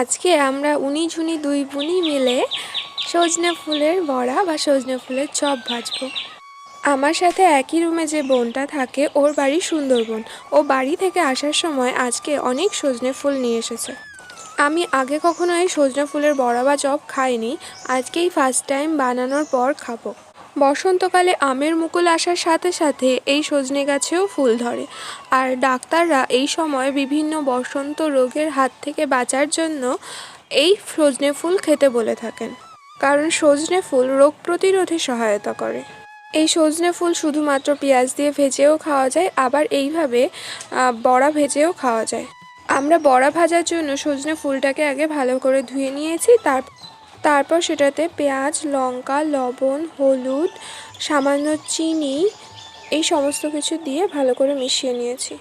আজকে আমরা উনি ঝুনি দুই বোনই মিলে সজনে ফুলের বড়া বা সজনে ফুলের চপ ভাজবো। আমার সাথে একই রুমে যে বোনটা থাকে, ওর বাড়ি সুন্দরবন। ও বাড়ি থেকে আসার সময় আজকে অনেক সজনে ফুল নিয়ে এসেছে। আমি আগে কখনো এই সজনে ফুলের বড়া বা চপ খাইনি আজকেই ফার্স্ট টাইম বানানোর পর খাব। বসন্তকালে আমের মুকুল আসার সাথে সাথে এই সজনে গাছেও ফুল ধরে। আর ডাক্তাররা এই সময় বিভিন্ন বসন্ত রোগের হাত থেকে বাঁচার জন্য এই সজনে ফুল খেতে বলে থাকেন। কারণ সজনে ফুল রোগ প্রতিরোধে সহায়তা করে। এই সজনে ফুল শুধুমাত্র পেঁয়াজ দিয়ে ভেজেও খাওয়া যায়, আবার এইভাবে বড়া ভেজেও খাওয়া যায়। আমরা বড়া ভাজার জন্য সজনে ফুলটাকে আগে ভালো করে ধুয়ে নিয়েছি, তার তারপর সেটাতে পেঁয়াজ, লঙ্কা, লবণ, হলুদ, সামান্য চিনি, এই সমস্ত কিছু দিয়ে ভালো করে মিশিয়ে নিয়েছি।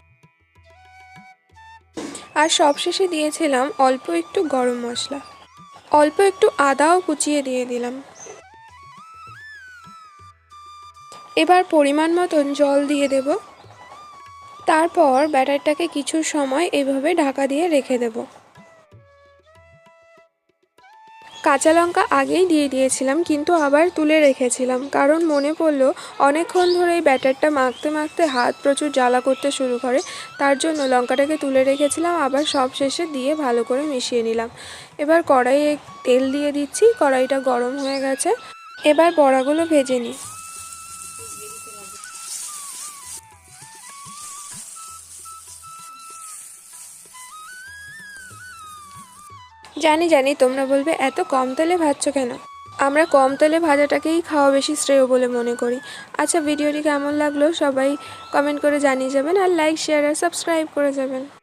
আর সবশেষে দিয়েছিলাম অল্প একটু গরম মশলা। অল্প একটু আদাও কুচিয়ে দিয়ে দিলাম। এবার পরিমাণ মতন জল দিয়ে দেব। তারপর ব্যাটারটাকে কিছু সময় এভাবে ঢাকা দিয়ে রেখে দেব। কাঁচা লঙ্কা আগেই দিয়ে দিয়েছিলাম, কিন্তু আবার তুলে রেখেছিলাম। কারণ মনে পড়ল, অনেকক্ষণ ধরে এই ব্যাটারটা মাখতে মাখতে হাত প্রচুর জ্বালা করতে শুরু করে। তার জন্য লঙ্কাটাকে তুলে রেখেছিলাম, আবার সব শেষে দিয়ে ভালো করে মিশিয়ে নিলাম। এবার কড়াইয়ে তেল দিয়ে দিচ্ছি, কড়াইটা গরম হয়ে গেছে। এবার বড়াগুলো ভেজে নিই। জানি জানি, তোমরা বলবে, এত কম তেলে ভাজছো কেন? আমরা কম তেলে ভাজাটাকেই খাওয়া বেশি শ্রেয় বলে মনে করি। আচ্ছা ভিডিওটি কেমন লাগল? সবাই কমেন্ট করে জানিয়ে যাবেন আর লাইক শেয়ার আর সাবস্ক্রাইব করে যাবেন।